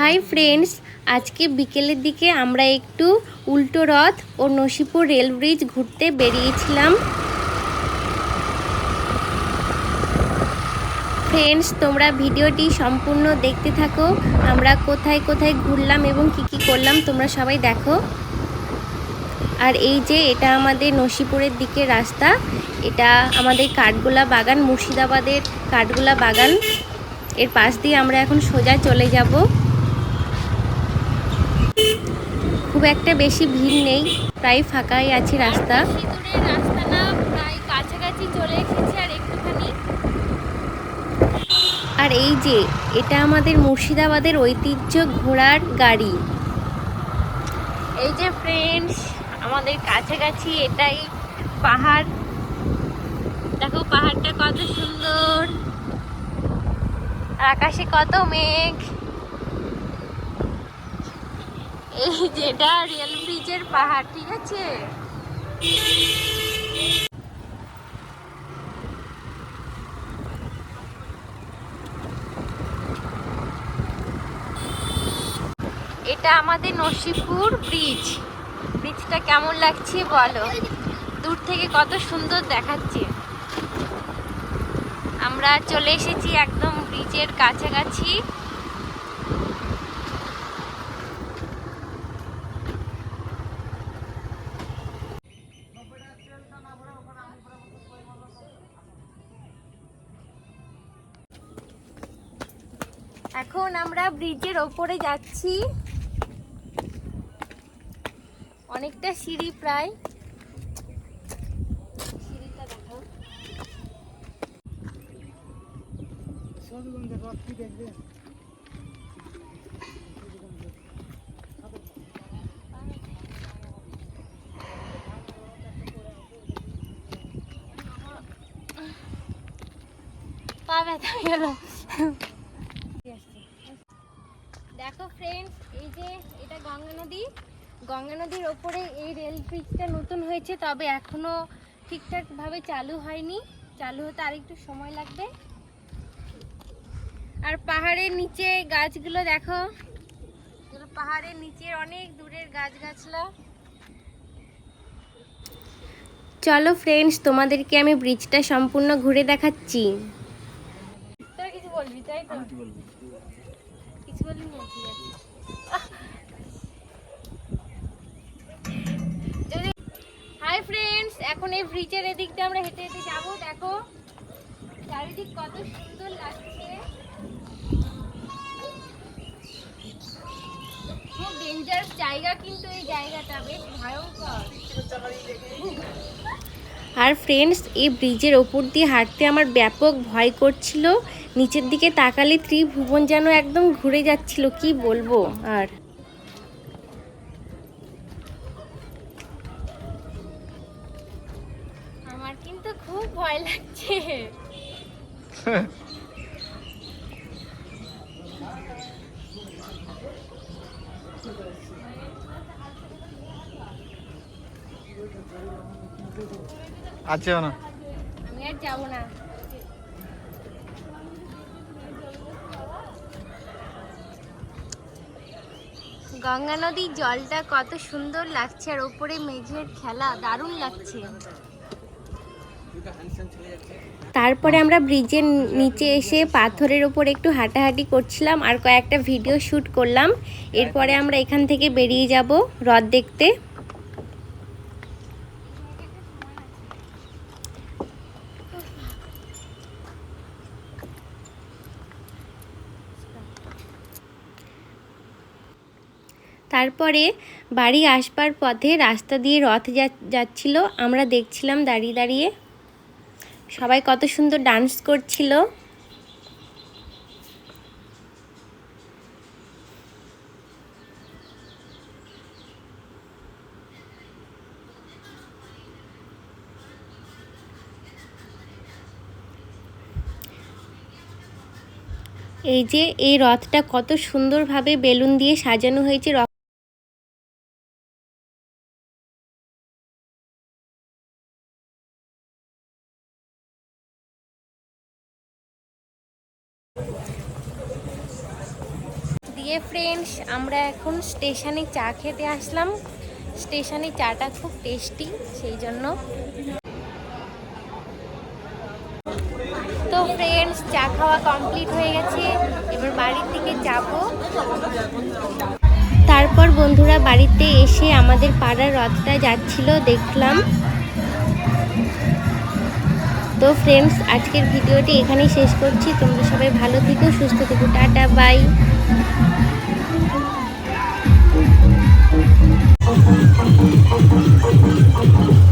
Hi friends, আজকে বিকেলের দিকে আমরা একটু উল্টো রথ ও নসিপুর রেল ব্রিজ ঘুরতে বেরিয়েছিলাম। ফ্রেন্ডস, তোমরা ভিডিওটি সম্পূর্ণ দেখতে থাকো। আমরা কোথায় কোথায় ঘুরলাম এবং কি কি করলাম, তোমরা সবাই দেখো। আর এই যে এটা আমাদের নসিপুরের দিকে রাস্তা, এটা আমাদের কাঠগোলা বাগান, মুর্শিদাবাদের কাঠগোলা বাগান। এর পাশ দিয়ে আমরা এখন সোজা চলে যাব। খুব একটা বেশি ভিড় নেই প্রায় ফাঁকাই আছে রাস্তা। রাস্তা না প্রায় কাছাকাছি চলে এসেছে আর একটুখানি। আর এই যে এটা আমাদের মুর্শিদাবাদের ঐতিহ্য ঘোড়ার গাড়ি। এই যে ফ্রেন্ডস আমাদের কাছাকাছি এটাই পাহাড়। দেখো পাহাড়টা কত সুন্দর। আর আকাশে কত মেঘ। এই যেটা রেল ব্রিজের পাহাড়, ঠিক আছে? এটা আমাদের নসিপুর ব্রিজ। ব্রিজটা কেমন লাগছে বলো? দূর থেকে কত সুন্দর দেখাচ্ছে। আমরা চলে এসেছি একদম ব্রিজের কাছাকাছি। এখন আমরা ব্রিজের ওপরে যাচ্ছি। অনেকটা সিঁড়ি প্রায়। পা ব্যথা গেল দেখো ফ্রেন্ডস এই যে এটা গঙ্গা নদী। গঙ্গা নদীর ওপরে এই রেল ব্রিজটা নতুন হয়েছে তবে এখনও ঠিকঠাকভাবে চালু হয়নি। চালু হতে আরেকটু সময় লাগবে। আর পাহাড়ের নিচে গাছগুলো দেখো। পাহাড়ের নিচের অনেক দূরের গাছগাছলা। চলো ফ্রেন্ডস তোমাদেরকে আমি ব্রিজটা সম্পূর্ণ ঘুরে দেখাচ্ছি। কিছু বলবি তাই তো? কিছু বলবি না হাই ফ্রেন্ডস এখন এই ব্রিজের এদিক দিয়ে আমরা হেঁটে হেঁটে যাব। দেখো, চারিদিক কত সুন্দর লাগছে। খুব ডেঞ্জারাস জায়গা কিন্তু এই জায়গাটা, বেশ ভয়ঙ্কর। আর ফ্রেন্ডস এই ব্রিজের ওপর দিয়ে হাঁটতে আমার ব্যাপক ভয় করছিল। নিচের দিকে তাকালে ত্রিভুবন যেন একদম ঘুরে যাচ্ছিল, কি বলব? আর ভয় লাগছে। আছে না। আমি আর যাব না। গঙ্গা নদীর জলটা কত সুন্দর লাগছে আর ওপরে মেঘের খেলা দারুণ লাগছে। তারপরে আমরা ব্রিজের নিচে এসে পাথরের ওপর একটু হাঁটাহাঁটি করছিলাম আর কয়েকটা ভিডিও শ্যুট করলাম। এরপরে আমরা এখান থেকে বেরিয়ে যাব হ্রদ দেখতে। তারপরে বাড়ি আসবার পথে রাস্তা দিয়ে রথ যাচ্ছিল, আমরা দেখছিলাম দাঁড়িয়ে দাঁড়িয়ে। সবাই কত সুন্দর ডান্স করছিল। এই যে এই রথটা কত সুন্দরভাবে বেলুন দিয়ে সাজানো হয়েছে দিয়ে ফ্রেন্ডস আমরা এখন স্টেশনে চা খেতে আসলাম। স্টেশনে চাটা খুব টেস্টি সেই জন্য। তো ফ্রেন্ডস চা খাওয়া কমপ্লিট হয়ে গেছে। এবার বাড়ির দিকে যাব। তারপর বন্ধুরা বাড়িতে এসে আমাদের পাড়ার রথটা যাচ্ছিল, দেখলাম। তো ফ্রেন্ডস আজকের ভিডিওটি এখানেই শেষ করছি। তোমরা সবাই ভালো থেকো, সুস্থ থেকো। Tata bye Thank you.